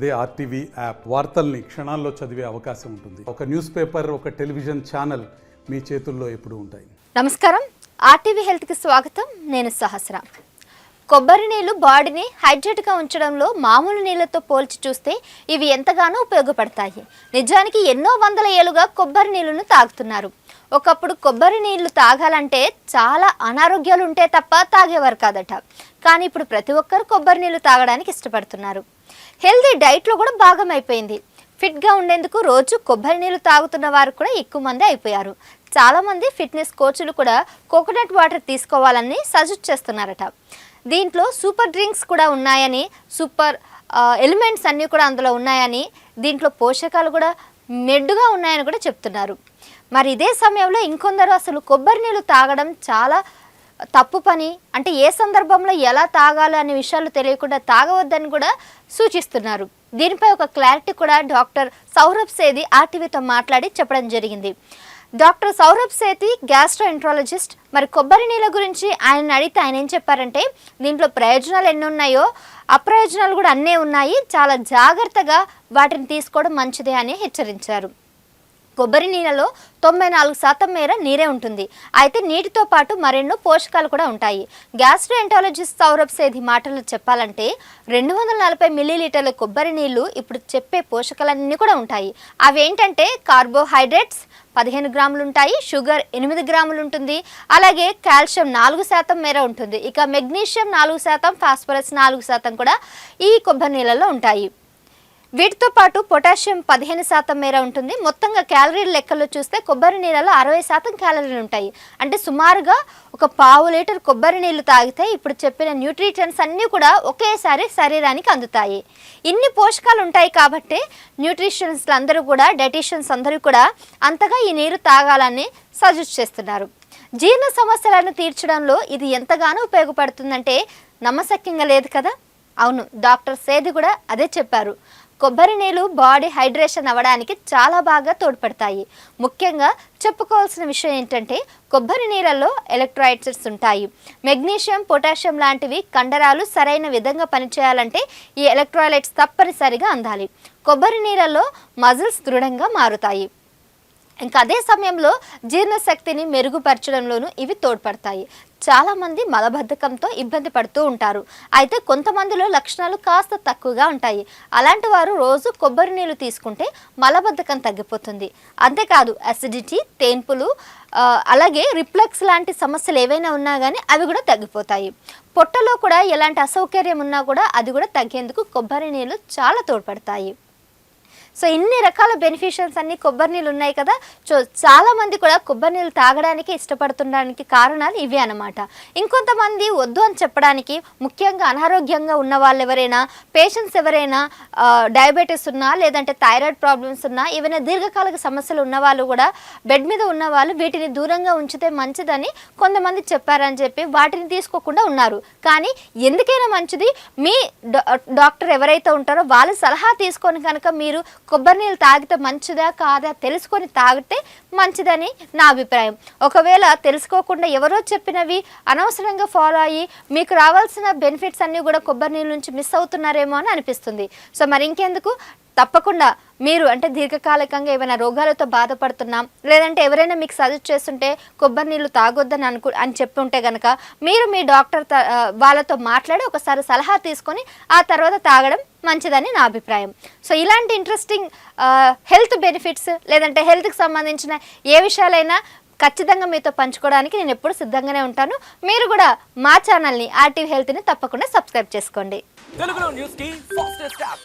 అదే RTV app వార్తల్ని క్షణాల్లో చదివే అవకాశం ఉంటుంది. ఒక న్యూస్ పేపర్ ఒక టెలివిజన్ ఛానల్ మీ చేతుల్లో ఎప్పుడు ఉంటాయి. నమస్కారం. ఆర్టీవీ హెల్త్కి స్వాగతం. నేను సహస్ర. కొబ్బరి నీళ్ళు బాడీని హైడ్రేట్గా ఉంచడంలో మామూలు నీళ్ళతో పోల్చి చూస్తే ఇవి ఎంతగానో ఉపయోగపడతాయి. నిజానికి ఎన్నో వందల ఏళ్ళుగా కొబ్బరి నీళ్ళను తాగుతున్నారు. ఒకప్పుడు కొబ్బరి నీళ్ళు తాగాలంటే చాలా అనారోగ్యాలు ఉంటే తప్ప తాగేవారు కాదట. కానీ ఇప్పుడు ప్రతి ఒక్కరు కొబ్బరి నీళ్ళు తాగడానికి ఇష్టపడుతున్నారు. హెల్దీ డైట్లో కూడా భాగం అయిపోయింది ఫిట్గా ఉండేందుకు రోజు కొబ్బరి నీళ్ళు తాగుతున్న వారు కూడా ఎక్కువ మంది అయిపోయారు. చాలామంది ఫిట్నెస్ కోచ్లు కూడా కోకోనట్ వాటర్ తీసుకోవాలని సజెస్ట్ చేస్తున్నారట. దీంట్లో సూపర్ డ్రింక్స్ కూడా ఉన్నాయని సూపర్ ఎలిమెంట్స్ అన్నీ కూడా అందులో ఉన్నాయని దీంట్లో పోషకాలు కూడా మెడ్డుగా ఉన్నాయని కూడా చెప్తున్నారు. మరి ఇదే సమయంలో ఇంకొందరు అసలు కొబ్బరి నీళ్ళు తాగడం చాలా తప్పు పని అంటే ఏ సందర్భంలో ఎలా తాగాలి అనే విషయాలు తెలియకుండా తాగవద్దని కూడా సూచిస్తున్నారు. దీనిపై ఒక క్లారిటీ కూడా డాక్టర్ సౌరభ్ సేది ఆర్టీవీతో మాట్లాడి చెప్పడం జరిగింది. డాక్టర్ సౌరభ్ సేతి గ్యాస్ట్రోఎంట్రాలజిస్ట్. మరి కొబ్బరి నీళ్ళ గురించి ఆయన అడిగితే ఆయన ఏం చెప్పారంటే దీంట్లో ప్రయోజనాలు ఎన్ని ఉన్నాయో అప్రయోజనాలు కూడా అన్నీ ఉన్నాయి. చాలా జాగ్రత్తగా వాటిని తీసుకోవడం మంచిదే అని హెచ్చరించారు. కొబ్బరి నీళ్ళలో తొంభై నాలుగు శాతం మేర నీరే ఉంటుంది. అయితే నీటితో పాటు మరెన్నో పోషకాలు కూడా ఉంటాయి. గ్యాస్ట్రోఎంటాలజిస్ట్ సౌరభ్ సేధి మాటలు చెప్పాలంటే రెండు వందల నలభై మిల్లీలీటర్ల కొబ్బరి నీళ్ళు ఇప్పుడు చెప్పే పోషకాలన్నీ కూడా ఉంటాయి. అవి ఏంటంటే కార్బోహైడ్రేట్స్ పదిహేను గ్రాములు ఉంటాయి షుగర్ ఎనిమిది గ్రాములు ఉంటుంది అలాగే కాల్షియం నాలుగు శాతం మేర ఉంటుంది. ఇక మెగ్నీషియం నాలుగు శాతం ఫాస్ఫరస్ నాలుగు శాతం కూడా ఈ కొబ్బరి నీళ్ళలో ఉంటాయి. వీటితో పాటు పొటాషియం పదిహేను శాతం మేర ఉంటుంది. మొత్తంగా క్యాలరీల లెక్కలో చూస్తే కొబ్బరి నీళ్ళలో అరవై శాతం క్యాలరీలు ఉంటాయి. అంటే సుమారుగా ఒక పావు లీటర్ కొబ్బరి నీళ్ళు తాగితే ఇప్పుడు చెప్పిన న్యూట్రిషన్స్ అన్నీ కూడా ఒకేసారి శరీరానికి అందుతాయి. ఇన్ని పోషకాలు ఉంటాయి కాబట్టి న్యూట్రిషన్స్లు అందరూ కూడా డైటీషియన్స్ అందరూ కూడా అంతగా ఈ నీరు తాగాలని సజెస్ట్ చేస్తున్నారు. జీర్ణ సమస్యలను తీర్చడంలో ఇది ఎంతగానో ఉపయోగపడుతుందంటే నమ్మశక్యంగా లేదు కదా? అవును డాక్టర్ సేది కూడా అదే చెప్పారు. కొబ్బరి నీళ్ళు బాడీ హైడ్రేషన్ అవ్వడానికి చాలా బాగా తోడ్పడతాయి. ముఖ్యంగా చెప్పుకోవాల్సిన విషయం ఏంటంటే కొబ్బరి నీళ్ళల్లో ఎలక్ట్రోలైట్స్ ఉంటాయి. మెగ్నీషియం పొటాషియం లాంటివి కండరాలు సరైన విధంగా పనిచేయాలంటే ఈ ఎలక్ట్రోలైట్స్ తప్పనిసరిగా అందాలి. కొబ్బరి నీళ్ళల్లో మజిల్స్ దృఢంగా మారుతాయి. ఇంకా అదే సమయంలో జీర్ణశక్తిని మెరుగుపరచడంలోనూ ఇవి తోడ్పడతాయి. చాలామంది మలబద్ధకంతో ఇబ్బంది పడుతూ ఉంటారు. అయితే కొంతమందిలో లక్షణాలు కాస్త తక్కువగా ఉంటాయి. అలాంటి వారు రోజు కొబ్బరి నీళ్ళు తీసుకుంటే మలబద్ధకం తగ్గిపోతుంది. అంతేకాదు అసిడిటీ తేన్పులు అలాగే రిఫ్లెక్స్ లాంటి సమస్యలు ఏవైనా ఉన్నా కానీ అవి కూడా తగ్గిపోతాయి. పొట్టలో కూడా ఎలాంటి అసౌకర్యం ఉన్నా కూడా అది కూడా తగ్గేందుకు కొబ్బరి నీళ్ళు చాలా తోడ్పడతాయి. సో ఇన్ని రకాల బెనిఫిషియల్స్ అన్ని కొబ్బరి నీళ్ళు ఉన్నాయి కదా. సో చాలా మంది కూడా కొబ్బరి నీళ్ళు తాగడానికి ఇష్టపడుతుండడానికి కారణాలు ఇవే అన్నమాట. ఇంకొంతమంది వద్దు అని చెప్పడానికి ముఖ్యంగా అనారోగ్యంగా ఉన్న వాళ్ళు ఎవరైనా పేషెంట్స్ ఎవరైనా డయాబెటీస్ ఉన్నా లేదంటే థైరాయిడ్ ప్రాబ్లమ్స్ ఉన్నా ఏవైనా దీర్ఘకాలిక సమస్యలు ఉన్న వాళ్ళు కూడా బెడ్ మీద ఉన్న వాళ్ళు వీటిని దూరంగా ఉంచితే మంచిదని కొంతమంది చెప్పారని చెప్పి వాటిని తీసుకోకుండా ఉన్నారు. కానీ ఎందుకైనా మంచిది. మీ డా- డాక్టర్ ఎవరైతే ఉంటారో వాళ్ళ సలహా తీసుకొని కనుక మీరు కొబ్బరి నీళ్ళు తాగితే మంచిదా కాదా తెలుసుకొని తాగితే మంచిదని నా అభిప్రాయం. ఒకవేళ తెలుసుకోకుండా ఎవరో చెప్పినవి అనవసరంగా ఫాలో అయ్యి మీకు రావాల్సిన బెనిఫిట్స్ అన్నీ కూడా కొబ్బరి నీళ్ళ నుంచి మిస్ అవుతున్నారేమో అని అనిపిస్తుంది. సో మరి ఇంకెందుకు? తప్పకుండా మీరు అంటే దీర్ఘకాలికంగా ఏమైనా రోగాలతో బాధపడుతున్నాం లేదంటే ఎవరైనా మీకు సజెస్ట్ చేస్తుంటే కొబ్బరి నీళ్ళు తాగొద్దని అనుకు అని చెప్పి ఉంటే కనుక మీరు మీ డాక్టర్ వాళ్ళతో మాట్లాడి ఒకసారి సలహా తీసుకొని ఆ తర్వాత తాగడం మంచిదని నా అభిప్రాయం. సో ఇలాంటి ఇంట్రెస్టింగ్ హెల్త్ బెనిఫిట్స్ లేదంటే హెల్త్కి సంబంధించిన ఏ విషయాలైనా ఖచ్చితంగా మీతో పంచుకోవడానికి నేను ఎప్పుడు సిద్ధంగానే ఉంటాను. మీరు కూడా మా ఛానల్ని ఆర్టీవీ హెల్త్ని తప్పకుండా సబ్స్క్రైబ్ చేసుకోండి. తెలుగులో న్యూస్కి ఫాస్టెస్ట్ యాప్.